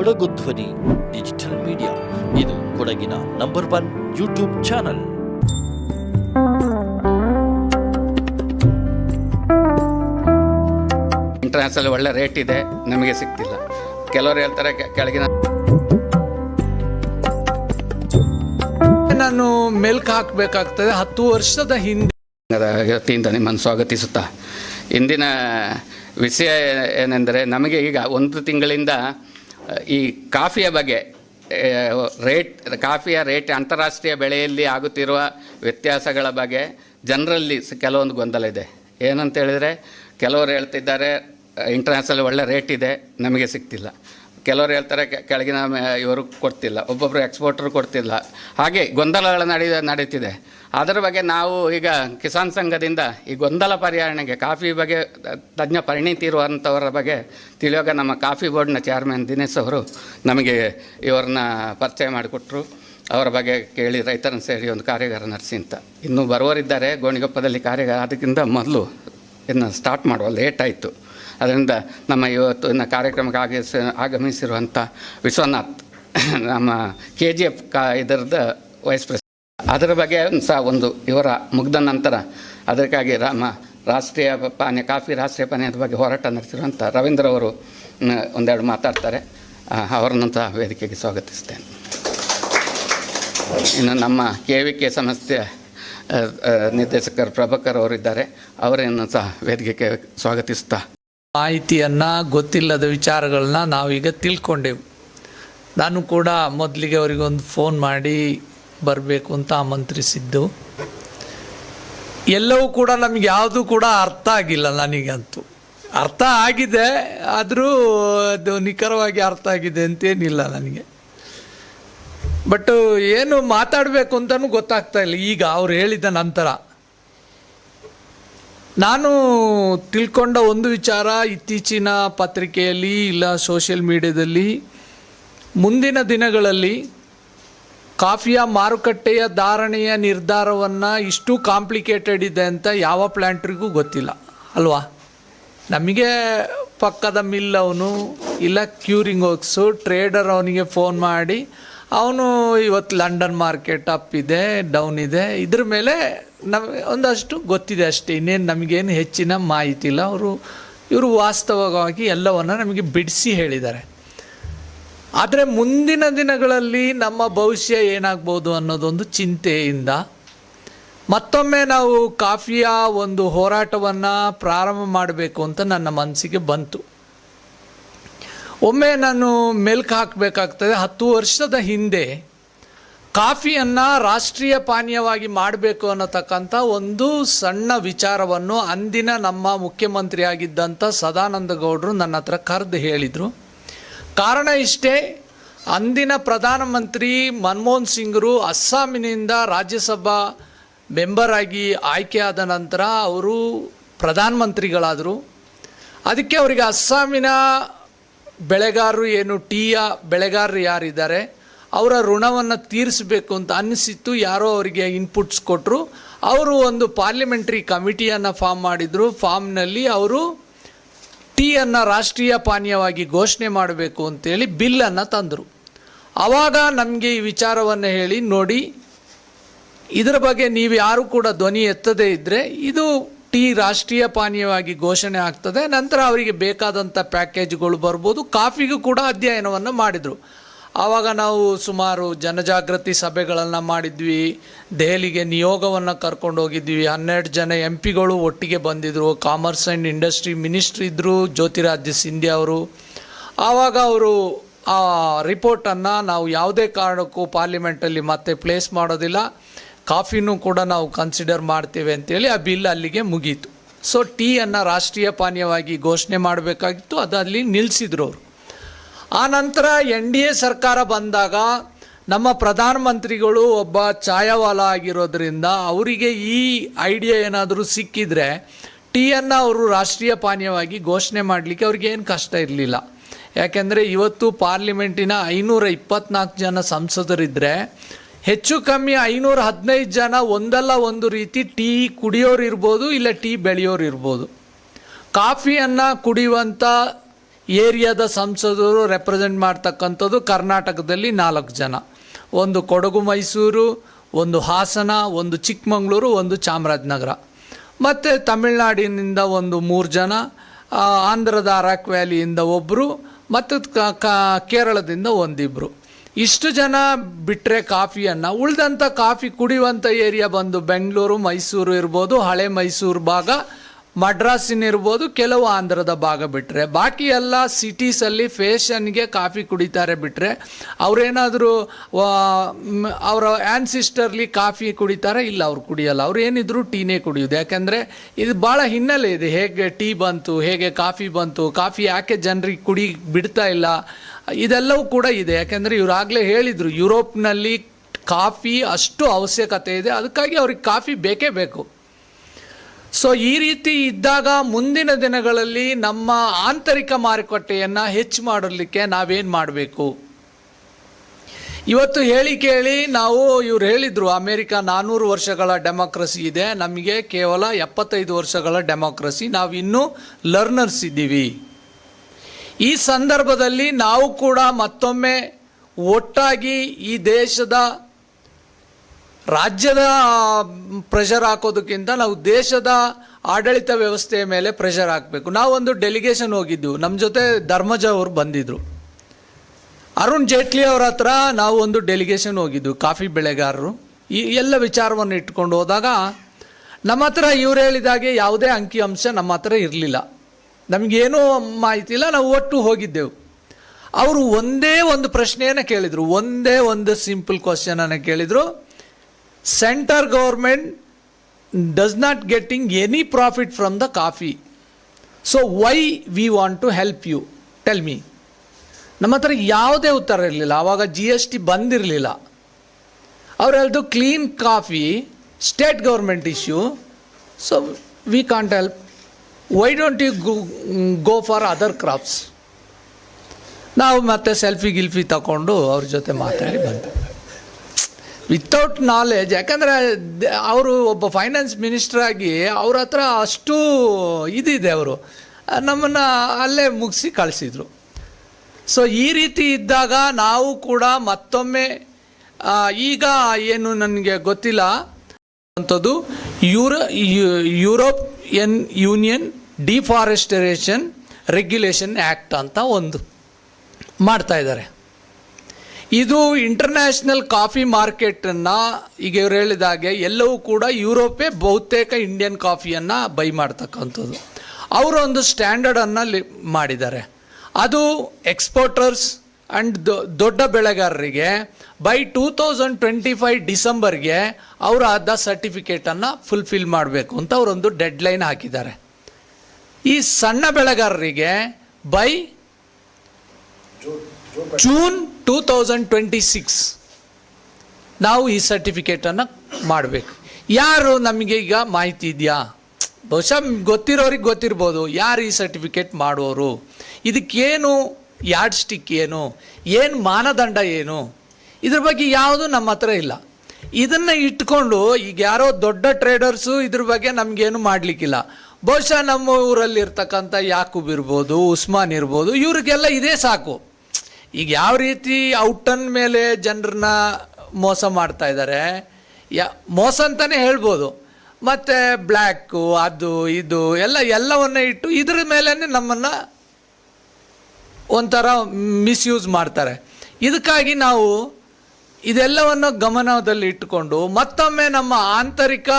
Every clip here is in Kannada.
ಕೊಡಗು ಧ್ವನಿ ಡಿಜಿಟಲ್ ಮೀಡಿಯಾ. ಇದು ಕೊಡಗಿನ number one YouTube channel. International ಒಳ್ಳೆ ರೇಟ್ ಇದೆ ನಮಗೆ ಸಿಗ್ತಿಲ್ಲ. ಕೆಲವರು ಹೇಳ್ತಾರೆ ಕೆಳಗಿನ ನಾನು ಮೆಲ್ಕ್ ಹಾಕಬೇಕಾಗ್ತದೆ. ಹತ್ತು ವರ್ಷದ ಹಿಂದೆ ವತಿಯಿಂದ ನಿಮ್ಮನ್ನು ಸ್ವಾಗತಿಸುತ್ತಾ. ಇಂದಿನ ವಿಷಯ ಏನೆಂದರೆ ನಮಗೆ ಈಗ ಒಂದು ತಿಂಗಳಿಂದ ಈ ಕಾಫಿಯ ಬಗ್ಗೆ ರೇಟ್, ಕಾಫಿಯ ರೇಟ್ ಅಂತಾರಾಷ್ಟ್ರೀಯ ಬೆಳೆಯಲ್ಲಿ ಆಗುತ್ತಿರುವ ವ್ಯತ್ಯಾಸಗಳ ಬಗ್ಗೆ ಜನರಲ್ಲಿ ಕೆಲವೊಂದು ಗೊಂದಲ ಇದೆ. ಏನಂತ ಹೇಳಿದರೆ, ಕೆಲವರು ಹೇಳ್ತಿದ್ದಾರೆ, ಇಂಟರ್ನ್ಯಾಷನಲ್ ಒಳ್ಳೆ ರೇಟ್ ಇದೆ, ನಮಗೆ ಸಿಗ್ತಿಲ್ಲ. ಕೆಲವರು ಹೇಳ್ತಾರೆ ಕೆಳಗಿನ ಇವರು ಕೊಡ್ತಿಲ್ಲ ಒಬ್ಬೊಬ್ಬರು ಎಕ್ಸ್ಪೋರ್ಟರ್ ಕೊಡ್ತಿಲ್ಲ. ಹಾಗೆ ಗೊಂದಲಗಳು ನಡಿ, ನಡೀತಿದೆ. ಅದರ ಬಗ್ಗೆ ನಾವು ಈಗ ಕಿಸಾನ್ ಸಂಘದಿಂದ ಈ ಗೊಂದಲ ಪರಿಹರಣೆಗೆ ಕಾಫಿ ಬಗ್ಗೆ, ತಜ್ಞ ಪರಿಣಿತಿ ಇರುವಂಥವರ ಬಗ್ಗೆ ತಿಳಿಯುವಾಗ ನಮ್ಮ ಕಾಫಿ ಬೋರ್ಡ್ನ ಚೇರ್ಮನ್ ದಿನೇಶ್ ಅವರು ನಮಗೆ ಇವರನ್ನ ಪರಿಚಯ ಮಾಡಿಕೊಟ್ರು. ಅವರ ಬಗ್ಗೆ ಕೇಳಿ ರೈತರನ್ನು ಸೇರಿ ಒಂದು ಕಾರ್ಯಾಗಾರ ನಡೆಸಿ ಅಂತ. ಇನ್ನೂ ಬರೋರಿದ್ದಾರೆ ಗೋಣಿಗೊಪ್ಪದಲ್ಲಿ ಕಾರ್ಯಾಗಾರ ಅದಕ್ಕಿಂತ ಮೊದಲು ಇನ್ನು ಸ್ಟಾರ್ಟ್ ಮಾಡುವ ಲೇಟ್ ಆಯಿತು. ಅದರಿಂದ ನಮ್ಮ ಇವತ್ತು ಇನ್ನು ಕಾರ್ಯಕ್ರಮಕ್ಕೆ ಆಗಮಿಸಿ ಆಗಮಿಸಿರುವಂಥ ವಿಶ್ವನಾಥ್, ನಮ್ಮ ಕೆ ಜಿ ಎಫ್ ಕಾ ಇದರದ ವೈಸ್ ಪ್ರೆಸಿಡೆಂಟ್ ಅದರ ಬಗ್ಗೆ ಸಹ ಒಂದು ಇವರ ಮುಗ್ದ ನಂತರ ಅದಕ್ಕಾಗಿ ರಾಮ, ರಾಷ್ಟ್ರೀಯ ಪಾನೀಯ, ಕಾಫಿ ರಾಷ್ಟ್ರೀಯ ಪಾನೀಯದ ಬಗ್ಗೆ ಹೋರಾಟ ನಡೆಸಿರುವಂಥ ರವೀಂದ್ರ ಅವರು ಒಂದೆರಡು ಮಾತಾಡ್ತಾರೆ. ಅವರನ್ನು ಸಹ ವೇದಿಕೆಗೆ ಸ್ವಾಗತಿಸ್ತೇನೆ. ಇನ್ನು ನಮ್ಮ ಕೆ ವಿ ಕೆ ಸಂಸ್ಥೆಯ ನಿರ್ದೇಶಕರು ಪ್ರಭಾಕರ್ ಅವರಿದ್ದಾರೆ. ಅವರನ್ನು ಸಹ ವೇದಿಕೆಗೆ ಸ್ವಾಗತಿಸ್ತಾ ಮಾಹಿತಿಯನ್ನ, ಗೊತ್ತಿಲ್ಲದ ವಿಚಾರಗಳನ್ನ ನಾವೀಗ ತಿಳ್ಕೊಂಡೆವು. ನಾನು ಕೂಡ ಮೊದಲಿಗೆ ಅವರಿಗೆ ಒಂದು ಫೋನ್ ಮಾಡಿ ಬರಬೇಕು ಅಂತ ಆಮಂತ್ರಿಸಿದ್ದು. ಎಲ್ಲವೂ ಕೂಡ ನಮಗೆ ಯಾವುದು ಕೂಡ ಅರ್ಥ ಆಗಿಲ್ಲ ನನಗಂತೂ. ಅರ್ಥ ಆಗಿದೆ, ಆದರೂ ಅದು ನಿಖರವಾಗಿ ಅರ್ಥ ಆಗಿದೆ ಅಂತೇನಿಲ್ಲ ನನಗೆ. ಬಟ್ ಏನು ಮಾತಾಡಬೇಕು ಅಂತಲೂ ಗೊತ್ತಾಗ್ತಾ ಇಲ್ಲ. ಈಗ ಅವ್ರು ಹೇಳಿದ ನಂತರ. ನಾನು ತಿಳ್ಕೊಂಡ ಒಂದು ವಿಚಾರ ಇತ್ತೀಚಿನ ಪತ್ರಿಕೆಯಲ್ಲಿ ಇಲ್ಲ ಸೋಷಿಯಲ್ ಮೀಡಿಯಾದಲ್ಲಿ, ಮುಂದಿನ ದಿನಗಳಲ್ಲಿ ಕಾಫಿಯ ಮಾರುಕಟ್ಟೆಯ ಧಾರಣೆಯ ನಿರ್ಧಾರವನ್ನು ಇಷ್ಟು ಕಾಂಪ್ಲಿಕೇಟೆಡ್ ಇದೆ ಅಂತ ಯಾವ ಪ್ಲ್ಯಾಂಟ್ರಿಗೂ ಗೊತ್ತಿಲ್ಲ, ಅಲ್ವಾ? ನಮಗೆ ಪಕ್ಕದ ಮಿಲ್ ಅವನು ಇಲ್ಲ ಕ್ಯೂರಿಂಗ್ ವರ್ಕ್ಸು, ಟ್ರೇಡರ್ ಅವನಿಗೆ ಫೋನ್ ಮಾಡಿ ಅವನು ಇವತ್ತು ಲಂಡನ್ ಮಾರ್ಕೆಟ್ ಅಪ್ ಇದೆ, ಡೌನ್ ಇದೆ. ಇದ್ರ ಮೇಲೆ ನಮಗೆ ಒಂದಷ್ಟು ಗೊತ್ತಿದೆ ಅಷ್ಟೇ. ಇನ್ನೇನು ನಮಗೇನು ಹೆಚ್ಚಿನ ಮಾಹಿತಿ ಇಲ್ಲ ಅವರು, ಇವರು ವಾಸ್ತವವಾಗಿ ಎಲ್ಲವನ್ನು ನಮಗೆ ಬಿಡಿಸಿ ಹೇಳಿದ್ದಾರೆ. ಆದರೆ ಮುಂದಿನ ದಿನಗಳಲ್ಲಿ ನಮ್ಮ ಭವಿಷ್ಯ ಏನಾಗ್ಬೋದು ಅನ್ನೋದೊಂದು ಚಿಂತೆಯಿಂದ ಮತ್ತೊಮ್ಮೆ ನಾವು ಕಾಫಿಯ ಒಂದು ಹೋರಾಟವನ್ನು ಪ್ರಾರಂಭ ಮಾಡಬೇಕು ಅಂತ ನನ್ನ ಮನಸ್ಸಿಗೆ ಬಂತು. ಒಮ್ಮೆ ನಾನು ಮೆಲ್ಕ್ ಹಾಕಬೇಕಾಗ್ತದೆ. ಹತ್ತು ವರ್ಷದ ಹಿಂದೆ ಕಾಫಿಯನ್ನು ರಾಷ್ಟ್ರೀಯ ಪಾನೀಯವಾಗಿ ಮಾಡಬೇಕು ಅನ್ನತಕ್ಕಂಥ ಒಂದು ಸಣ್ಣ ವಿಚಾರವನ್ನು ಅಂದಿನ ನಮ್ಮ ಮುಖ್ಯಮಂತ್ರಿ ಆಗಿದ್ದಂಥ ಸದಾನಂದ ಗೌಡರು ನನ್ನ ಹತ್ರ ಕರೆದು ಹೇಳಿದರು. ಕಾರಣ ಇಷ್ಟೇ, ಅಂದಿನ ಪ್ರಧಾನಮಂತ್ರಿ ಮನಮೋಹನ್ ಸಿಂಗರು ಅಸ್ಸಾಮಿನಿಂದ ರಾಜ್ಯಸಭಾ ಮೆಂಬರ್ ಆಗಿ ಆಯ್ಕೆಯಾದ ನಂತರ ಅವರು ಪ್ರಧಾನಮಂತ್ರಿಗಳಾದರು. ಅದಕ್ಕೆ ಅವರಿಗೆ ಅಸ್ಸಾಮಿನ ಬೆಳೆಗಾರರು ಏನು, ಟೀಯ ಬೆಳೆಗಾರರು ಯಾರಿದ್ದಾರೆ, ಅವರ ಋಣವನ್ನು ತೀರಿಸಬೇಕು ಅಂತ ಅನ್ನಿಸಿತ್ತು ಯಾರೋ ಅವರಿಗೆ ಇನ್ಪುಟ್ಸ್ ಕೊಟ್ಟರು ಅವರು ಒಂದು ಪಾರ್ಲಿಮೆಂಟ್ರಿ ಕಮಿಟಿಯನ್ನು ಫಾರ್ಮ್ ಮಾಡಿದರು. ಫಾರ್ಮ್ನಲ್ಲಿ ಅವರು ಟೀಯನ್ನು ರಾಷ್ಟ್ರೀಯ ಪಾನೀಯವಾಗಿ ಘೋಷಣೆ ಮಾಡಬೇಕು ಅಂತೇಳಿ ಬಿಲ್ಲನ್ನು ತಂದರು. ಆವಾಗ ನಮಗೆ ಈ ವಿಚಾರವನ್ನು ಹೇಳಿ ನೋಡಿ, ಇದರ ಬಗ್ಗೆ ನೀವು ಯಾರು ಕೂಡ ಧ್ವನಿ ಎತ್ತದೇ ಇದ್ದರೆ ಇದು ಟೀ ರಾಷ್ಟ್ರೀಯ ಪಾನೀಯವಾಗಿ ಘೋಷಣೆ ಆಗ್ತದೆ. ನಂತರ ಅವರಿಗೆ ಬೇಕಾದಂಥ ಪ್ಯಾಕೇಜ್ಗಳು ಬರ್ಬೋದು. ಕಾಫಿಗೂ ಕೂಡ ಅಧ್ಯಯನವನ್ನು ಮಾಡಿದರು. ಆವಾಗ ನಾವು ಸುಮಾರು ಜನಜಾಗೃತಿ ಸಭೆಗಳನ್ನು ಮಾಡಿದ್ವಿ. ದೆಹಲಿಗೆ ನಿಯೋಗವನ್ನು ಕರ್ಕೊಂಡು ಹೋಗಿದ್ವಿ ಹನ್ನೆರಡು ಜನ ಎಂ ಪಿಗಳು ಒಟ್ಟಿಗೆ ಬಂದಿದ್ದರು ಕಾಮರ್ಸ್ ಆ್ಯಂಡ್ ಇಂಡಸ್ಟ್ರಿ ಮಿನಿಸ್ಟ್ರಿ ಇದ್ದರು ಜ್ಯೋತಿರಾದಿತ್ಯ ಸಿಂಧ್ಯಾ ಅವರು. ಆವಾಗ ಅವರು ಆ ರಿಪೋರ್ಟನ್ನು ನಾವು ಯಾವುದೇ ಕಾರಣಕ್ಕೂ ಪಾರ್ಲಿಮೆಂಟಲ್ಲಿ ಮತ್ತೆ ಪ್ಲೇಸ್ ಮಾಡೋದಿಲ್ಲ. ಕಾಫಿನೂ ಕೂಡ ನಾವು ಕನ್ಸಿಡರ್ ಮಾಡ್ತೇವೆ ಅಂತೇಳಿ ಆ ಬಿಲ್ ಅಲ್ಲಿಗೆ ಮುಗೀತು. ಸೊ ಟೀಯನ್ನು ರಾಷ್ಟ್ರೀಯ ಪಾನೀಯವಾಗಿ ಘೋಷಣೆ ಮಾಡಬೇಕಾಗಿತ್ತು ಅದು ಅಲ್ಲಿ ನಿಲ್ಲಿಸಿದ್ರು ಅವರು. ಆ ನಂತರ ಎನ್ ಡಿ ಎ ಸರ್ಕಾರ ಬಂದಾಗ ನಮ್ಮ ಪ್ರಧಾನಮಂತ್ರಿಗಳು ಒಬ್ಬ ಛಾಯಾವಾಲ ಆಗಿರೋದ್ರಿಂದ ಅವರಿಗೆ ಈ ಐಡಿಯಾ ಏನಾದರೂ ಸಿಕ್ಕಿದ್ರೆ ಟೀಯನ್ನು ಅವರು ರಾಷ್ಟ್ರೀಯ ಪಾನೀಯವಾಗಿ ಘೋಷಣೆ ಮಾಡಲಿಕ್ಕೆ ಅವ್ರಿಗೆ ಏನು ಕಷ್ಟ ಇರಲಿಲ್ಲ. ಯಾಕೆಂದರೆ ಇವತ್ತು ಪಾರ್ಲಿಮೆಂಟಿನ ಐನೂರ ಇಪ್ಪತ್ನಾಲ್ಕು ಜನ ಸಂಸದರಿದ್ದರೆ ಹೆಚ್ಚು ಕಮ್ಮಿ ಐನೂರ ಹದಿನೈದು ಜನ ಒಂದಲ್ಲ ಒಂದು ರೀತಿ ಟೀ ಕುಡಿಯೋರು ಇರ್ಬೋದು, ಇಲ್ಲ ಟೀ ಬೆಳೆಯೋರು ಇರ್ಬೋದು. ಕಾಫಿಯನ್ನು ಕುಡಿಯುವಂಥ ಏರಿಯಾದ ಸಂಸದರು ರೆಪ್ರೆಸೆಂಟ್ ಮಾಡ್ತಕ್ಕಂಥದ್ದು ಕರ್ನಾಟಕದಲ್ಲಿ ನಾಲ್ಕು ಜನ. ಒಂದು ಕೊಡಗು, ಮೈಸೂರು, ಒಂದು ಹಾಸನ, ಒಂದು ಚಿಕ್ಕಮಗಳೂರು, ಒಂದು ಚಾಮರಾಜನಗರ. ಮತ್ತು ತಮಿಳ್ನಾಡಿನಿಂದ ಒಂದು ಮೂರು ಜನ ಆಂಧ್ರದ ಅರಾಕ್ ವ್ಯಾಲಿಯಿಂದ ಒಬ್ಬರು ಮತ್ತು ಕೇರಳದಿಂದ ಒಂದಿಬ್ಬರು ಇಷ್ಟು ಜನ ಬಿಟ್ಟರೆ ಕಾಫಿಯನ್ನು ಉಳಿದಂಥ ಕಾಫಿ ಕುಡಿಯುವಂಥ ಏರಿಯಾ ಬಂದು ಬೆಂಗಳೂರು, ಮೈಸೂರು ಇರ್ಬೋದು, ಹಳೆ ಮೈಸೂರು ಭಾಗ, ಮಡ್ರಾಸಿನ ಇರ್ಬೋದು, ಕೆಲವು ಆಂಧ್ರದ ಭಾಗ ಬಿಟ್ಟರೆ ಬಾಕಿ ಎಲ್ಲ ಸಿಟೀಸಲ್ಲಿ ಫೇಷನ್ಗೆ ಕಾಫಿ ಕುಡಿತಾರೆ ಬಿಟ್ಟರೆ ಅವರೇನಾದರೂ ಅವರ ಆ್ಯನ್ಸಿಸ್ಟರ್ಲಿ ಕಾಫಿ ಕುಡಿತಾರೆ, ಇಲ್ಲ ಅವ್ರು ಕುಡಿಯಲ್ಲ. ಅವ್ರು ಏನಿದ್ರು ಟೀನೇ ಕುಡಿಯೋದು. ಯಾಕೆಂದರೆ ಇದು ಭಾಳ ಹಿನ್ನೆಲೆ ಇದೆ. ಹೇಗೆ ಟೀ ಬಂತು, ಹೇಗೆ ಕಾಫಿ ಬಂತು, ಕಾಫಿ ಯಾಕೆ ಜನರಿಗೆ ಕುಡಿ ಬಿಡ್ತಾ ಇಲ್ಲ ಇದೆಲ್ಲವೂ ಕೂಡ ಇದೆ. ಯಾಕೆಂದರೆ ಆಗಲೇ ಹೇಳಿದರು, ಯುರೋಪ್ನಲ್ಲಿ ಕಾಫಿ ಅಷ್ಟು ಅವಶ್ಯಕತೆ ಇದೆ, ಅದಕ್ಕಾಗಿ ಅವ್ರಿಗೆ ಕಾಫಿ ಬೇಕೇ ಬೇಕು. ಸೊ ಈ ರೀತಿ ಇದ್ದಾಗ ಮುಂದಿನ ದಿನಗಳಲ್ಲಿ ನಮ್ಮ ಆಂತರಿಕ ಮಾರುಕಟ್ಟೆಯನ್ನು ಹೆಚ್ಚು ಮಾಡಲಿಕ್ಕೆ ನಾವೇನು ಮಾಡಬೇಕು? ಇವತ್ತು ಹೇಳಿ ಕೇಳಿ, ನಾವು ಇವ್ರು ಹೇಳಿದರು, ಅಮೇರಿಕ ನಾನ್ನೂರು ವರ್ಷಗಳ ಡೆಮೋಕ್ರಸಿ ಇದೆ, ನಮಗೆ ಕೇವಲ ಎಪ್ಪತ್ತೈದು ವರ್ಷಗಳ ಡೆಮೋಕ್ರಸಿ ನಾವು ಇನ್ನೂ ಲರ್ನರ್ಸ್ ಇದ್ದೀವಿ. ಈ ಸಂದರ್ಭದಲ್ಲಿ ನಾವು ಕೂಡ ಮತ್ತೊಮ್ಮೆ ಒಟ್ಟಾಗಿ ಈ ದೇಶದ ರಾಜ್ಯದ ಪ್ರೆಷರ್ ಹಾಕೋದಕ್ಕಿಂತ ನಾವು ದೇಶದ ಆಡಳಿತ ವ್ಯವಸ್ಥೆಯ ಮೇಲೆ ಪ್ರೆಷರ್ ಹಾಕಬೇಕು. ನಾವೊಂದು ಡೆಲಿಗೇಷನ್ ಹೋಗಿದ್ದೆವು ನಮ್ಮ ಜೊತೆ ಧರ್ಮಜ ಅವರು ಬಂದಿದ್ದರು ಅರುಣ್ ಜೇಟ್ಲಿ ಅವರ ಹತ್ರ ನಾವು ಒಂದು ಡೆಲಿಗೇಷನ್ ಹೋಗಿದ್ದು ಕಾಫಿ ಬೆಳೆಗಾರರು. ಈ ಎಲ್ಲ ವಿಚಾರವನ್ನು ಇಟ್ಕೊಂಡು ಹೋದಾಗ ನಮ್ಮ ಹತ್ರ ಇವ್ರು ಹೇಳಿದಾಗೆ ಯಾವುದೇ ಅಂಕಿಅಂಶ ನಮ್ಮ ಹತ್ರ ಇರಲಿಲ್ಲ. ನಮಗೇನೂ ಮಾಹಿತಿ ಇಲ್ಲ ನಾವು ಒಟ್ಟು ಹೋಗಿದ್ದೆವು. ಅವರು ಒಂದೇ ಒಂದು ಪ್ರಶ್ನೆಯನ್ನು ಕೇಳಿದರು. ಒಂದೇ ಒಂದು ಸಿಂಪಲ್ ಕ್ವಶನನ್ನು ಕೇಳಿದರು. Centre government does not getting any profit from the coffee so why we want to help you tell me ನಮ್ಮ ಹತ್ರ ಯಾವುದೇ ಉತ್ತರ ಇರಲಿಲ್ಲ. ಆವಾಗ ಜಿ ಎಸ್ ಟಿ ಬಂದಿರಲಿಲ್ಲ. ಅವ್ರು ಹೇಳ್ದು clean coffee state government issue so we can't help why don't you go for other crops ನಾವು ಮತ್ತೆ ಸೆಲ್ಫಿ ಗಿಲ್ಫಿ ತಗೊಂಡು ಅವ್ರ ಜೊತೆ ಮಾತಾಡಿ ಬಂದೆ ವಿತೌಟ್ ನಾಲೆಜ್ ಯಾಕಂದರೆ ಅವರು ಒಬ್ಬ ಫೈನಾನ್ಸ್ ಮಿನಿಸ್ಟರ್ ಆಗಿ ಅವ್ರ ಹತ್ರ ಅಷ್ಟು ಇದಿದೆ ಅವರು. ನಮ್ಮನ್ನು ಅಲ್ಲೇ ಮುಗಿಸಿ ಕಳಿಸಿದರು. ಸೊ ಈ ರೀತಿ ಇದ್ದಾಗ ನಾವು ಕೂಡ ಮತ್ತೊಮ್ಮೆ ಈಗ ಏನು ನನಗೆ ಗೊತ್ತಿಲ್ಲ. ಅಂಥದ್ದು European union deforestation regulation act ಅಂತ ಒಂದು ಮಾಡ್ತಾ ಇದ್ದಾರೆ. ಇದು ಇಂಟರ್ನ್ಯಾಷನಲ್ ಕಾಫಿ ಮಾರ್ಕೆಟನ್ನು ಈಗ ಇವ್ರು ಹೇಳಿದಾಗೆ ಎಲ್ಲವೂ ಕೂಡ ಯುರೋಪೇ ಬಹುತೇಕ ಇಂಡಿಯನ್ ಕಾಫಿಯನ್ನು ಬೈ ಮಾಡ್ತಕ್ಕಂಥದ್ದು. ಅವರು ಒಂದು ಸ್ಟ್ಯಾಂಡರ್ಡನ್ನು ಲಿ ಮಾಡಿದ್ದಾರೆ. ಅದು ಎಕ್ಸ್ಪೋರ್ಟರ್ಸ್ ಆ್ಯಂಡ್ ದೊಡ್ಡ ಬೆಳೆಗಾರರಿಗೆ by two thousand twenty five ಡಿಸೆಂಬರ್ಗೆ ಅವರು ಆದ ಸರ್ಟಿಫಿಕೇಟನ್ನು ಫುಲ್ಫಿಲ್ ಮಾಡಬೇಕು ಅಂತ ಅವರೊಂದು ಡೆಡ್ಲೈನ್ ಹಾಕಿದ್ದಾರೆ. ಈ ಸಣ್ಣ ಬೆಳೆಗಾರರಿಗೆ by June two thousand twenty six ನಾವು ಈ ಸರ್ಟಿಫಿಕೇಟನ್ನು ಮಾಡಬೇಕು. ಯಾರು ನಮಗೆ ಈಗ ಮಾಹಿತಿ ಇದೆಯಾ? ಬಹುಶಃ ಗೊತ್ತಿರೋರಿಗೆ ಗೊತ್ತಿರ್ಬೋದು. ಯಾರು ಈ ಸರ್ಟಿಫಿಕೇಟ್ ಮಾಡೋರು ಇದಕ್ಕೇನು ಯಾರ್ಡ್ ಸ್ಟಿಕ್ ಏನು? ಏನು ಮಾನದಂಡ ಏನು? ಇದ್ರ ಬಗ್ಗೆ ಯಾವುದು ನಮ್ಮ ಹತ್ರ ಇಲ್ಲ. ಇದನ್ನು ಇಟ್ಕೊಂಡು ಈಗ ಯಾರೋ ದೊಡ್ಡ ಟ್ರೇಡರ್ಸು ಇದ್ರ ಬಗ್ಗೆ ನಮಗೇನು ಮಾಡಲಿಕ್ಕಿಲ್ಲ. ಬಹುಶಃ ನಮ್ಮ ಊರಲ್ಲಿ ಇರ್ತಕ್ಕಂಥ ಯಾಕೂಬ್ ಇರ್ಬೋದು, ಉಸ್ಮಾನ್ ಇರ್ಬೋದು, ಇವರಿಗೆಲ್ಲ ಇದೇ ಸಾಕು. ಈಗ ಯಾವ ರೀತಿ ಔಟನ್ ಮೇಲೆ ಜನರನ್ನ ಮೋಸ ಮಾಡ್ತಾ ಇದ್ದಾರೆ ಯಾ, ಮೋಸ ಅಂತಲೇ ಹೇಳ್ಬೋದು. ಮತ್ತು ಬ್ಲ್ಯಾಕು, ಅದು, ಇದು, ಎಲ್ಲ, ಎಲ್ಲವನ್ನ ಇಟ್ಟು ಇದ್ರ ಮೇಲೇ ನಮ್ಮನ್ನು ಒಂಥರ ಮಿಸ್ಯೂಸ್ ಮಾಡ್ತಾರೆ. ಇದಕ್ಕಾಗಿ ನಾವು ಇದೆಲ್ಲವನ್ನು ಗಮನದಲ್ಲಿ ಇಟ್ಟುಕೊಂಡು ಮತ್ತೊಮ್ಮೆ ನಮ್ಮ ಆಂತರಿಕ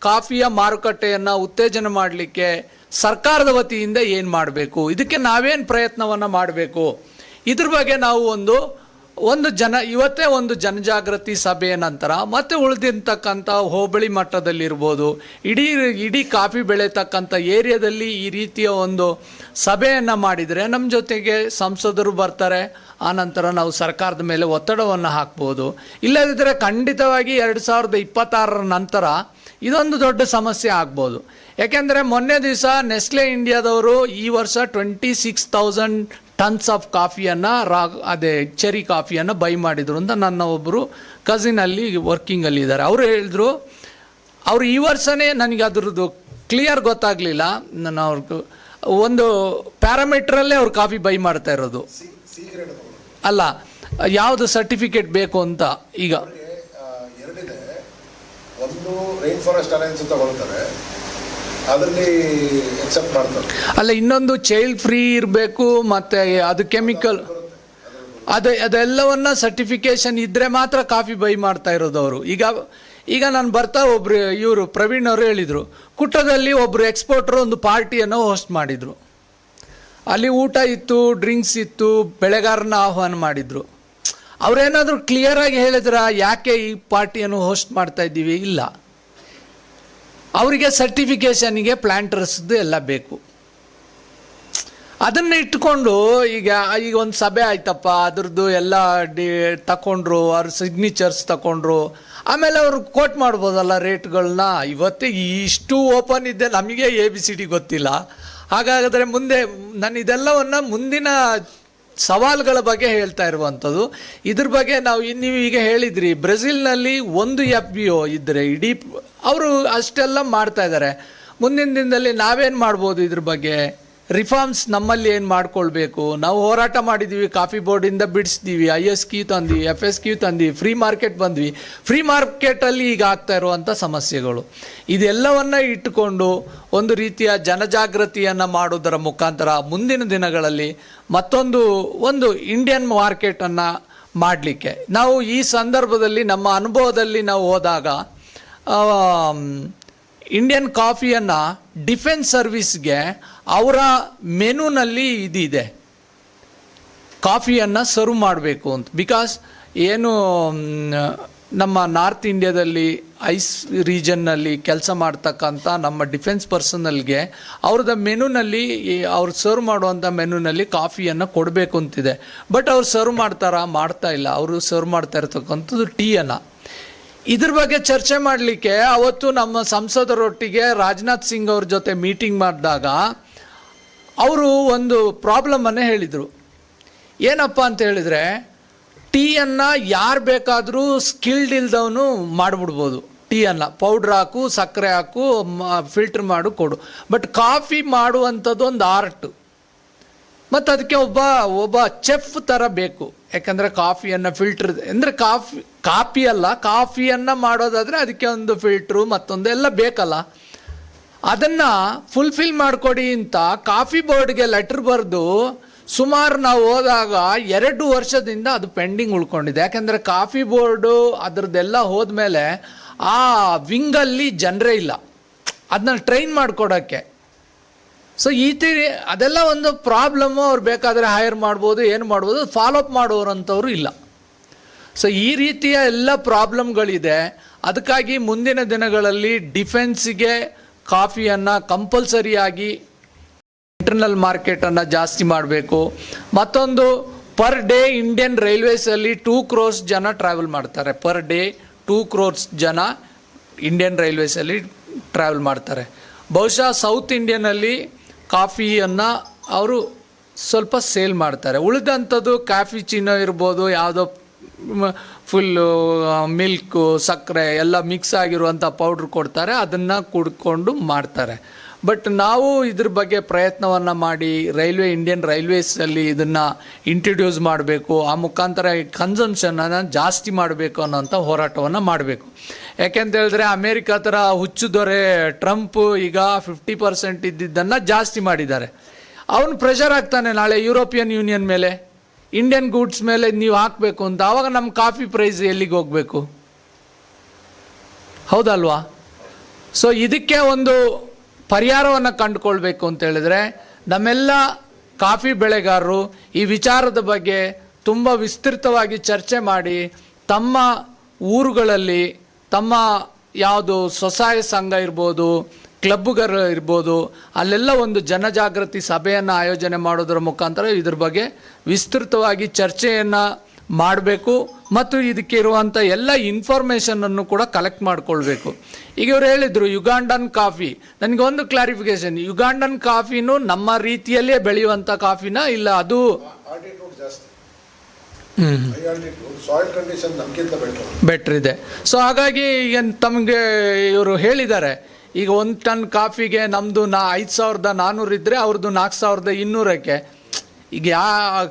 ಕಾಫಿಯ ಮಾರುಕಟ್ಟೆಯನ್ನು ಉತ್ತೇಜನ ಮಾಡಲಿಕ್ಕೆ ಸರ್ಕಾರದ ವತಿಯಿಂದ ಏನು ಮಾಡಬೇಕು? ಇದಕ್ಕೆ ನಾವೇನು ಪ್ರಯತ್ನವನ್ನು ಮಾಡಬೇಕು? ಇದ್ರ ಬಗ್ಗೆ ನಾವು ಒಂದು ಒಂದು ಜನ, ಇವತ್ತೇ ಒಂದು ಜನಜಾಗೃತಿ ಸಭೆಯ ನಂತರ ಮತ್ತೆ ಉಳಿದಿರ್ತಕ್ಕಂಥ ಹೋಬಳಿ ಮಟ್ಟದಲ್ಲಿರ್ಬೋದು, ಇಡೀ ಇಡೀ ಕಾಫಿ ಬೆಳೆತಕ್ಕಂಥ ಏರಿಯಾದಲ್ಲಿ ಈ ರೀತಿಯ ಒಂದು ಸಭೆಯನ್ನು ಮಾಡಿದರೆ ನಮ್ಮ ಜೊತೆಗೆ ಸಂಸದರು ಬರ್ತಾರೆ, ಆನಂತರ ನಾವು ಸರ್ಕಾರದ ಮೇಲೆ ಒತ್ತಡವನ್ನು ಹಾಕ್ಬೋದು. ಇಲ್ಲದಿದ್ದರೆ ಖಂಡಿತವಾಗಿ ಎರಡು ಸಾವಿರದ ಇಪ್ಪತ್ತಾರರ ನಂತರ ಇದೊಂದು ದೊಡ್ಡ ಸಮಸ್ಯೆ ಆಗ್ಬೋದು. ಯಾಕೆಂದರೆ ಮೊನ್ನೆ ದಿವಸ ನೆಸ್ಲೆ ಇಂಡಿಯಾದವರು ಈ ವರ್ಷ twenty six thousand tons of ಕಾಫಿಯನ್ನು ರಾ ಅದೇ ಚೆರಿ ಕಾಫಿಯನ್ನು ಬೈ ಮಾಡಿದರು ಅಂತ ನನ್ನ ಒಬ್ಬರು ಕಸಿನಲ್ಲಿ ವರ್ಕಿಂಗಲ್ಲಿ ಇದ್ದಾರೆ. ಅವರು ಹೇಳಿದ್ರು, ಅವರು ಈ ವರ್ಷನೇ ನನಗೆ ಅದರದ್ದು ಕ್ಲಿಯರ್ ಗೊತ್ತಾಗಲಿಲ್ಲ. ನಾನು ಅವ್ರಿಗೆ ಒಂದು ಪ್ಯಾರಾಮೀಟ್ರಲ್ಲೇ ಅವ್ರು ಕಾಫಿ ಬೈ ಮಾಡ್ತಾ ಇರೋದು. ಅಲ್ಲ, ಯಾವುದು ಸರ್ಟಿಫಿಕೇಟ್ ಬೇಕು ಅಂತ ಈಗ. ಒಂದು ರೈನ್ ಫಾರೆಸ್ಟ್ ಅಲಯನ್ಸ್ ತಗೊಳ್ತಾರೆ. ಅದರಲ್ಲಿ ಎಕ್ಸೆಪ್ಟ್ ಮಾಡ್ತಾರೆ. ಅಲ್ಲ, ಇನ್ನೊಂದು ಚೈಲ್ಡ್ ಫ್ರೀ ಇರಬೇಕು, ಮತ್ತೆ ಅದು ಕೆಮಿಕಲ್ ಅದೇ, ಅದೆಲ್ಲವನ್ನ ಸರ್ಟಿಫಿಕೇಶನ್ ಇದ್ರೆ ಮಾತ್ರ ಕಾಫಿ ಬೈ ಮಾಡ್ತಾ ಇರೋದು ಅವರು. ಈಗ ಈಗ ನಾನು ಬರ್ತಾ ಒಬ್ರು, ಇವರು ಪ್ರವೀಣ್ ಅವರು ಹೇಳಿದರು ಕುಟ್ಟದಲ್ಲಿ ಒಬ್ಬರು ಎಕ್ಸ್ಪೋರ್ಟ್ರು ಒಂದು ಪಾರ್ಟಿಯನ್ನು ಹೋಸ್ಟ್ ಮಾಡಿದರು. ಅಲ್ಲಿ ಊಟ ಇತ್ತು ಡ್ರಿಂಕ್ಸ್ ಇತ್ತು ಬೆಳೆಗಾರನ ಆಹ್ವಾನ ಮಾಡಿದ್ರು. ಅವರೇನಾದರೂ ಕ್ಲಿಯರ್ ಆಗಿ ಹೇಳಿದ್ರ, ಯಾಕೆ ಈ ಪಾರ್ಟಿಯನ್ನು ಹೋಸ್ಟ್ ಮಾಡ್ತಾ ಇದ್ದೀವಿ? ಇಲ್ಲ. ಅವರಿಗೆ ಸರ್ಟಿಫಿಕೇಶನ್ಗೆ ಪ್ಲ್ಯಾಂಟರ್ಸ್ದು ಎಲ್ಲ ಬೇಕು. ಅದನ್ನು ಇಟ್ಕೊಂಡು ಈಗ ಈಗ ಒಂದು ಸಭೆ ಆಯ್ತಪ್ಪ, ಅದ್ರದ್ದು ಎಲ್ಲ ಡಿ ತಗೊಂಡ್ರು ಅವ್ರ ಸಿಗ್ನೇಚರ್ಸ್ ತಗೊಂಡ್ರು ಆಮೇಲೆ ಅವರು ಕೋಟ್ ಮಾಡ್ಬೋದಲ್ಲ ರೇಟ್ಗಳನ್ನ. ಇವತ್ತಿಗೆ ಇಷ್ಟು ಓಪನ್ ಇದ್ದೆ ನಮಗೆ ಎ ಬಿ ಸಿ ಡಿ ಗೊತ್ತಿಲ್ಲ. ಹಾಗಾದರೆ ಮುಂದೆ ನಾನು ಇದೆಲ್ಲವನ್ನು ಮುಂದಿನ ಸವಾಲುಗಳ ಬಗ್ಗೆ ಹೇಳ್ತಾ ಇರುವಂಥದ್ದು. ಇದ್ರ ಬಗ್ಗೆ ನಾವು ನೀವು ಈಗ ಹೇಳಿದ್ರಿ, ಬ್ರೆಜಿಲ್ನಲ್ಲಿ ಒಂದು ಎಫ್ ಬಿ ಒ ಇದ್ದರೆ ಇಡೀ ಅವರು ಅಷ್ಟೆಲ್ಲ ಮಾಡ್ತಾ ಇದ್ದಾರೆ. ಮುಂದಿನ ದಿನದಲ್ಲಿ ನಾವೇನು ಮಾಡ್ಬೋದು ಇದ್ರ ಬಗ್ಗೆ? ರಿಫಾರ್ಮ್ಸ್ ನಮ್ಮಲ್ಲಿ ಏನು ಮಾಡ್ಕೊಳ್ಬೇಕು? ನಾವು ಹೋರಾಟ ಮಾಡಿದ್ದೀವಿ ಕಾಫಿ ಬೋರ್ಡಿಂದ ಬಿಡಿಸ್ತೀವಿ ಐ ಎಸ್ ಕ್ಯೂ ತಂದ್ವಿ ಎಫ್ ಎಸ್ ಕ್ಯೂ ತಂದ್ವಿ ಫ್ರೀ ಮಾರ್ಕೆಟ್ ಬಂದ್ವಿ. ಫ್ರೀ ಮಾರ್ಕೆಟಲ್ಲಿ ಈಗ ಆಗ್ತಾ ಇರುವಂಥ ಸಮಸ್ಯೆಗಳು. ಇದೆಲ್ಲವನ್ನ ಇಟ್ಟುಕೊಂಡು ಒಂದು ರೀತಿಯ ಜನಜಾಗೃತಿಯನ್ನು ಮಾಡೋದರ ಮುಖಾಂತರ ಮುಂದಿನ ದಿನಗಳಲ್ಲಿ ಮತ್ತೊಂದು ಒಂದು ಇಂಡಿಯನ್ ಮಾರ್ಕೆಟನ್ನು ಮಾಡಲಿಕ್ಕೆ. ನಾವು ಈ ಸಂದರ್ಭದಲ್ಲಿ ನಮ್ಮ ಅನುಭವದಲ್ಲಿ ನಾವು ಹೋದಾಗ ಇಂಡಿಯನ್ ಕಾಫಿಯನ್ನು ಡಿಫೆನ್ಸ್ ಸರ್ವಿಸ್ಗೆ ಅವರ ಮೆನುನಲ್ಲಿ ಇದಿದೆ. ಕಾಫಿಯನ್ನು ಸರ್ವ್ ಮಾಡಬೇಕು ಅಂತ. ಬಿಕಾಸ್ ಏನು ನಮ್ಮ ನಾರ್ತ್ ಇಂಡಿಯಾದಲ್ಲಿ ಐಸ್ ರೀಜನ್ನಲ್ಲಿ ಕೆಲಸ ಮಾಡ್ತಕ್ಕಂಥ ನಮ್ಮ ಡಿಫೆನ್ಸ್ ಪರ್ಸನಲ್ಗೆ ಅವ್ರದ್ದು ಮೆನುನಲ್ಲಿ ಅವ್ರು ಸರ್ವ್ ಮಾಡುವಂಥ ಮೆನುನಲ್ಲಿ ಕಾಫಿಯನ್ನು ಕೊಡಬೇಕು ಅಂತಿದೆ. ಬಟ್ ಅವ್ರು ಸರ್ವ್ ಮಾಡ್ತಾರಾ? ಮಾಡ್ತಾ ಇಲ್ಲ. ಅವರು ಸರ್ವ್ ಮಾಡ್ತಾ ಇರ್ತಕ್ಕಂಥದ್ದು ಟೀಯನ್ನು. ಇದ್ರ ಬಗ್ಗೆ ಚರ್ಚೆ ಮಾಡಲಿಕ್ಕೆ ಅವತ್ತು ನಮ್ಮ ಸಂಸದರೊಟ್ಟಿಗೆ ರಾಜನಾಥ್ ಸಿಂಗ್ ಅವ್ರ ಜೊತೆ ಮೀಟಿಂಗ್ ಮಾಡಿದಾಗ ಅವರು ಒಂದು ಪ್ರಾಬ್ಲಮನ್ನು ಹೇಳಿದರು. ಏನಪ್ಪ ಅಂತ ಹೇಳಿದರೆ ಟೀಯನ್ನು ಯಾರು ಬೇಕಾದರೂ ಸ್ಕಿಲ್ಡ್ ಇಲ್ದವನು ಮಾಡಿಬಿಡ್ಬೋದು. ಟೀಯನ್ನು ಪೌಡ್ರ್ ಹಾಕು, ಸಕ್ಕರೆ ಹಾಕು ಫಿಲ್ಟ್ರ್ ಮಾಡು, ಕೊಡು. ಬಟ್ ಕಾಫಿ ಮಾಡುವಂಥದ್ದು ಒಂದು ಆರ್ಟ್ ಮತ್ತು ಅದಕ್ಕೆ ಒಬ್ಬ ಒಬ್ಬ ಚೆಫ್ ಥರ ಬೇಕು. ಯಾಕಂದರೆ ಕಾಫಿಯನ್ನು ಫಿಲ್ಟ್ರ್ ಅಂದರೆ ಕಾಫಿ ಕಾಫಿ ಅಲ್ಲ ಕಾಫಿಯನ್ನು ಮಾಡೋದಾದರೆ ಅದಕ್ಕೆ ಒಂದು ಫಿಲ್ಟ್ರು ಮತ್ತೊಂದು ಎಲ್ಲ ಬೇಕಲ್ಲ. ಅದನ್ನು ಫುಲ್ಫಿಲ್ ಮಾಡಿಕೊಡಿ ಅಂತ ಕಾಫಿ ಬೋರ್ಡ್ಗೆ ಲೆಟ್ರ್ ಬರೆದು ಸುಮಾರು ನಾವು ಹೋದಾಗ ಎರಡು ವರ್ಷದಿಂದ ಅದು ಪೆಂಡಿಂಗ್ ಉಳ್ಕೊಂಡಿದೆ. ಯಾಕೆಂದರೆ ಕಾಫಿ ಬೋರ್ಡು ಅದರದ್ದೆಲ್ಲ ಹೋದ್ಮೇಲೆ ಆ ವಿಂಗಲ್ಲಿ ಜನರೇ ಇಲ್ಲ. ಅದನ್ನ ಟ್ರೈನ್ ಮಾಡಿಕೊಡೋಕ್ಕೆ. ಸೊ ಈ ತೀರಿ ಅದೆಲ್ಲ ಒಂದು ಪ್ರಾಬ್ಲಮ್ಮು ಅವ್ರು ಬೇಕಾದರೆ ಹೈರ್ ಮಾಡ್ಬೋದು, ಏನು ಮಾಡ್ಬೋದು ಫಾಲೋ ಅಪ್ ಮಾಡೋರಂಥವ್ರು ಇಲ್ಲ. ಸೊ ಈ ರೀತಿಯ ಎಲ್ಲ ಪ್ರಾಬ್ಲಮ್ಗಳಿದೆ ಅದಕ್ಕಾಗಿ ಮುಂದಿನ ದಿನಗಳಲ್ಲಿ ಡಿಫೆನ್ಸಿಗೆ ಕಾಫಿಯನ್ನು ಕಂಪಲ್ಸರಿಯಾಗಿ ಇಂಟರ್ನಲ್ ಮಾರ್ಕೆಟನ್ನು ಜಾಸ್ತಿ ಮಾಡಬೇಕು. ಮತ್ತೊಂದು ಪರ್ ಡೇ ಇಂಡಿಯನ್ ರೈಲ್ವೇಸಲ್ಲಿ ಟೂ ಕ್ರೋರ್ಸ್ ಜನ ಟ್ರಾವೆಲ್ ಮಾಡ್ತಾರೆ. ಪರ್ ಡೇ ಟೂ ಕ್ರೋರ್ಸ್ ಜನ ಇಂಡಿಯನ್ ರೈಲ್ವೇಸಲ್ಲಿ ಟ್ರಾವೆಲ್ ಮಾಡ್ತಾರೆ. ಬಹುಶಃ ಸೌತ್ ಇಂಡಿಯನಲ್ಲಿ ಕಾಫಿಯನ್ನು ಅವರು ಸ್ವಲ್ಪ ಸೇಲ್ ಮಾಡ್ತಾರೆ. ಉಳಿದಂಥದ್ದು ಕಾಫಿ ಚಿನ್ನೋ ಇರ್ಬೋದು, ಯಾವುದೋ ಫುಲ್ಲು ಮಿಲ್ಕು, ಸಕ್ಕರೆ ಎಲ್ಲ ಮಿಕ್ಸ್ ಆಗಿರುವಂಥ ಪೌಡ್ರ್ ಕೊಡ್ತಾರೆ. ಅದನ್ನು ಕುಡ್ಕೊಂಡು ಮಾಡ್ತಾರೆ. ಬಟ್ ನಾವು ಇದ್ರ ಬಗ್ಗೆ ಪ್ರಯತ್ನವನ್ನು ಮಾಡಿ ರೈಲ್ವೆ ಇಂಡಿಯನ್ ರೈಲ್ವೇಸಲ್ಲಿ ಇದನ್ನು ಇಂಟ್ರಡ್ಯೂಸ್ ಮಾಡಬೇಕು. ಆ ಮುಖಾಂತರ ಕನ್ಸಂಪ್ಷನನ್ನು ಜಾಸ್ತಿ ಮಾಡಬೇಕು ಅನ್ನೋಂಥ ಹೋರಾಟವನ್ನು ಮಾಡಬೇಕು. ಯಾಕೆಂತ ಹೇಳಿದ್ರೆ ಅಮೇರಿಕ ಥರ ಹುಚ್ಚು ದೊರೆ ಟ್ರಂಪ್ ಈಗ ಫಿಫ್ಟಿ ಪರ್ಸೆಂಟ್ ಇದ್ದಿದ್ದನ್ನು ಜಾಸ್ತಿ ಮಾಡಿದ್ದಾರೆ. ಅವನು ಪ್ರೆಷರ್ ಆಗ್ತಾನೆ ನಾಳೆ ಯುರೋಪಿಯನ್ ಯೂನಿಯನ್ ಮೇಲೆ. ಇಂಡಿಯನ್ ಗೂಡ್ಸ್ ಮೇಲೆ ನೀವು ಹಾಕಬೇಕು ಅಂತ ಆವಾಗ ನಮ್ಮ ಕಾಫಿ ಪ್ರೈಸ್ ಎಲ್ಲಿಗೆ ಹೋಗಬೇಕು? ಹೌದಲ್ವಾ? ಸೊ ಇದಕ್ಕೆ ಒಂದು ಪರಿಹಾರವನ್ನು ಕಂಡುಕೊಳ್ಬೇಕು ಅಂತ ಹೇಳಿದ್ರೆ, ನಮ್ಮೆಲ್ಲ ಕಾಫಿ ಬೆಳೆಗಾರರು ಈ ವಿಚಾರದ ಬಗ್ಗೆ ತುಂಬ ವಿಸ್ತೃತವಾಗಿ ಚರ್ಚೆ ಮಾಡಿ, ತಮ್ಮ ಊರುಗಳಲ್ಲಿ ತಮ್ಮ ಯಾವುದು ಸ್ವಸಹಾಯ ಸಂಘ ಇರ್ಬೋದು ಕ್ಲಬ್ಗಳು ಇರ್ಬೋದು ಅಲ್ಲೆಲ್ಲ ಒಂದು ಜನಜಾಗೃತಿ ಸಭೆಯನ್ನು ಆಯೋಜನೆ ಮಾಡೋದರ ಮುಖಾಂತರ ಇದ್ರ ಬಗ್ಗೆ ವಿಸ್ತೃತವಾಗಿ ಚರ್ಚೆಯನ್ನು ಮಾಡಬೇಕು ಮತ್ತು ಇದಕ್ಕೆ ಇರುವಂಥ ಎಲ್ಲ ಇನ್ಫಾರ್ಮೇಷನನ್ನು ಕೂಡ ಕಲೆಕ್ಟ್ ಮಾಡಿಕೊಳ್ಬೇಕು. ಈಗ ಇವ್ರು ಹೇಳಿದರು ಯುಗಾಂಡನ್ ಕಾಫಿ ನನಗೆ ಒಂದು ಕ್ಲಾರಿಫಿಕೇಶನ್ ಯುಗಾಂಡನ್ ಕಾಫಿನೂ ನಮ್ಮ ರೀತಿಯಲ್ಲೇ ಬೆಳೆಯುವಂಥ ಕಾಫಿನ ಇಲ್ಲ ಅದು? ಬೆಟ್ರಿದೆ ಬೆಟರ್ ಇದೆ. ಸೊ ಹಾಗಾಗಿ ಈಗ ತಮಗೆ ಇವರು ಹೇಳಿದ್ದಾರೆ ಈಗ ಒಂದು ಟನ್ ಕಾಫಿಗೆ ನಮ್ಮದು ನಾ ಐದು ಸಾವಿರದ ನಾನ್ನೂರು ಇದ್ದರೆ ಅವ್ರದ್ದು ನಾಲ್ಕು ಸಾವಿರದ ಇನ್ನೂರಕ್ಕೆ. ಈಗ ಯಾ,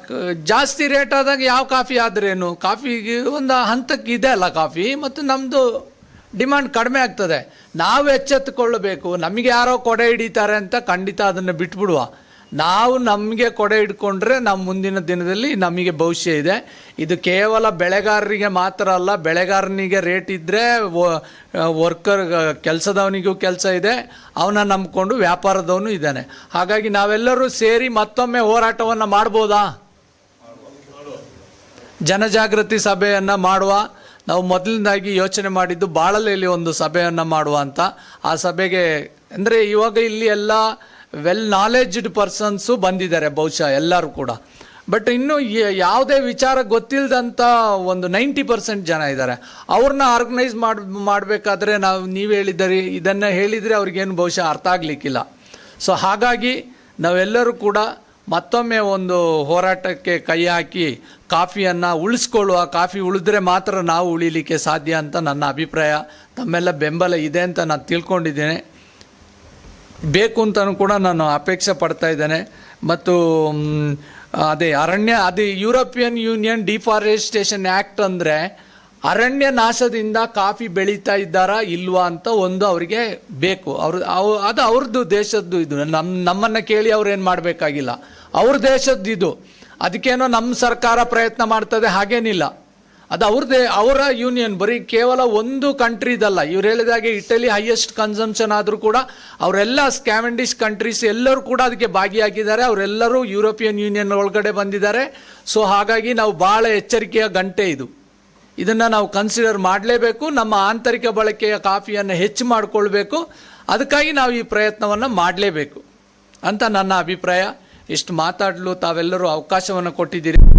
ಜಾಸ್ತಿ ರೇಟ್ ಆದಾಗ ಯಾವ ಕಾಫಿ ಆದ್ರೇನು? ಕಾಫಿಗೆ ಒಂದು ಹಂತಕ್ಕೆ ಇದೆ ಅಲ್ಲ ಕಾಫಿ, ಮತ್ತು ನಮ್ಮದು ಡಿಮ್ಯಾಂಡ್ ಕಡಿಮೆ ಆಗ್ತದೆ. ನಾವು ಎಚ್ಚೆತ್ತುಕೊಳ್ಳಬೇಕು. ನಮಗೆ ಯಾರೋ ಕೊಡೆ ಹಿಡಿತಾರೆ ಅಂತ ಖಂಡಿತ ಅದನ್ನು ಬಿಟ್ಬಿಡುವ. ನಾವು ನಮಗೆ ಕೊಡೆ ಇಟ್ಕೊಂಡ್ರೆ ನಮ್ಮ ಮುಂದಿನ ದಿನದಲ್ಲಿ ನಮಗೆ ಭವಿಷ್ಯ ಇದೆ. ಇದು ಕೇವಲ ಬೆಳೆಗಾರರಿಗೆ ಮಾತ್ರ ಅಲ್ಲ, ಬೆಳೆಗಾರನಿಗೆ ರೇಟ್ ಇದ್ದರೆ ವರ್ಕರ್ ಕೆಲಸದವನಿಗೂ ಕೆಲಸ ಇದೆ, ಅವನ ನಂಬಿಕೊಂಡು ವ್ಯಾಪಾರದವನು ಇದ್ದಾನೆ. ಹಾಗಾಗಿ ನಾವೆಲ್ಲರೂ ಸೇರಿ ಮತ್ತೊಮ್ಮೆ ಹೋರಾಟವನ್ನು ಮಾಡ್ಬೋದಾ? ಜನಜಾಗೃತಿ ಸಭೆಯನ್ನು ಮಾಡುವ, ನಾವು ಮೊದಲನೇದಾಗಿ ಯೋಚನೆ ಮಾಡಿದ್ದು ಬಾಳಲೆಯಲ್ಲಿ ಒಂದು ಸಭೆಯನ್ನು ಮಾಡುವ ಅಂತ. ಆ ಸಭೆಗೆ, ಅಂದರೆ ಇವಾಗ ಇಲ್ಲಿ ಎಲ್ಲ ವೆಲ್ ನಾಲೆಜ್ಡ್ ಪರ್ಸನ್ಸು ಬಂದಿದ್ದಾರೆ, ಬಹುಶಃ ಎಲ್ಲರೂ ಕೂಡ. ಬಟ್ ಇನ್ನು ಯಾವುದೇ ವಿಚಾರ ಗೊತ್ತಿಲ್ಲದಂಥ ಒಂದು ನೈಂಟಿ ಪರ್ಸೆಂಟ್ ಜನ ಇದ್ದಾರೆ. ಅವ್ರನ್ನ ಆರ್ಗನೈಸ್ ಮಾಡಿ, ಮಾಡಬೇಕಾದ್ರೆ ನಾವು, ನೀವು ಹೇಳಿದ್ದೀರಿ, ಇದನ್ನು ಹೇಳಿದರೆ ಅವ್ರಿಗೇನು ಬಹುಶಃ ಅರ್ಥ ಆಗಲಿಕ್ಕಿಲ್ಲ. ಸೊ ಹಾಗಾಗಿ ನಾವೆಲ್ಲರೂ ಕೂಡ ಮತ್ತೊಮ್ಮೆ ಒಂದು ಹೋರಾಟಕ್ಕೆ ಕೈ ಹಾಕಿ ಕಾಫಿಯನ್ನು ಉಳಿಸ್ಕೊಳ್ಳುವ, ಕಾಫಿ ಉಳಿದ್ರೆ ಮಾತ್ರ ನಾವು ಉಳಿಲಿಕ್ಕೆ ಸಾಧ್ಯ ಅಂತ ನನ್ನ ಅಭಿಪ್ರಾಯ. ತಮ್ಮೆಲ್ಲ ಬೆಂಬಲ ಇದೆ ಅಂತ ನಾನು ತಿಳ್ಕೊಂಡಿದ್ದೇನೆ. ಬೇಕು ಅಂತಲೂ ಕೂಡ ನಾನು ಅಪೇಕ್ಷೆ ಪಡ್ತಾ ಇದ್ದೇನೆ. ಮತ್ತು ಅದೇ ಅರಣ್ಯ, ಅದೇ ಯುರೋಪಿಯನ್ ಯೂನಿಯನ್ ಡಿಫಾರೆಸ್ಟೇಷನ್ ಆ್ಯಕ್ಟ್ ಅಂದರೆ ಅರಣ್ಯ ನಾಶದಿಂದ ಕಾಫಿ ಬೆಳೀತಾ ಇದ್ದಾರಾ ಇಲ್ವಾ ಅಂತ ಒಂದು ಅವರಿಗೆ ಬೇಕು. ಅವ್ರ, ಅವು, ಅದು ಅವ್ರದ್ದು ದೇಶದ್ದು ಇದು. ನಮ್ಮ ನಮ್ಮನ್ನು ಕೇಳಿ ಅವ್ರೇನು ಮಾಡಬೇಕಾಗಿಲ್ಲ. ಅವ್ರ ದೇಶದ್ದು ಇದು. ಅದಕ್ಕೇನೋ ನಮ್ಮ ಸರ್ಕಾರ ಪ್ರಯತ್ನ ಮಾಡ್ತದೆ, ಹಾಗೇನಿಲ್ಲ. ಅದು ಅವ್ರದ್ದೇ ಅವರ ಯೂನಿಯನ್ ಬರೀ ಕೇವಲ ಒಂದು ಕಂಟ್ರಿದಲ್ಲ ಇವ್ರು ಹೇಳಿದಾಗೆ ಇಟಲಿ ಹೈಯೆಸ್ಟ್ ಕನ್ಸಂಪ್ಷನ್ ಆದರೂ ಕೂಡ ಅವರೆಲ್ಲ ಸ್ಕ್ಯಾವೆಂಡಿಶ್ ಕಂಟ್ರೀಸ್ ಎಲ್ಲರೂ ಕೂಡ ಅದಕ್ಕೆ ಭಾಗಿಯಾಗಿದ್ದಾರೆ. ಅವರೆಲ್ಲರೂ ಯುರೋಪಿಯನ್ ಯೂನಿಯನ್ ಒಳಗಡೆ ಬಂದಿದ್ದಾರೆ. ಸೊ ಹಾಗಾಗಿ ನಾವು ಭಾಳ ಎಚ್ಚರಿಕೆಯ ಗಂಟೆ ಇದು. ಇದನ್ನು ನಾವು ಕನ್ಸಿಡರ್ ಮಾಡಲೇಬೇಕು. ನಮ್ಮ ಆಂತರಿಕ ಬಳಕೆಯ ಕಾಫಿಯನ್ನು ಹೆಚ್ಚು ಮಾಡಿಕೊಳ್ಬೇಕು. ಅದಕ್ಕಾಗಿ ನಾವು ಈ ಪ್ರಯತ್ನವನ್ನು ಮಾಡಲೇಬೇಕು. ಅಂತ ನನ್ನ ಅಭಿಪ್ರಾಯ. ಇಷ್ಟು ಮಾತಾಡಲು ತಾವೆಲ್ಲರೂ ಅವಕಾಶವನ್ನು ಕೊಟ್ಟಿದ್ದೀರಿ.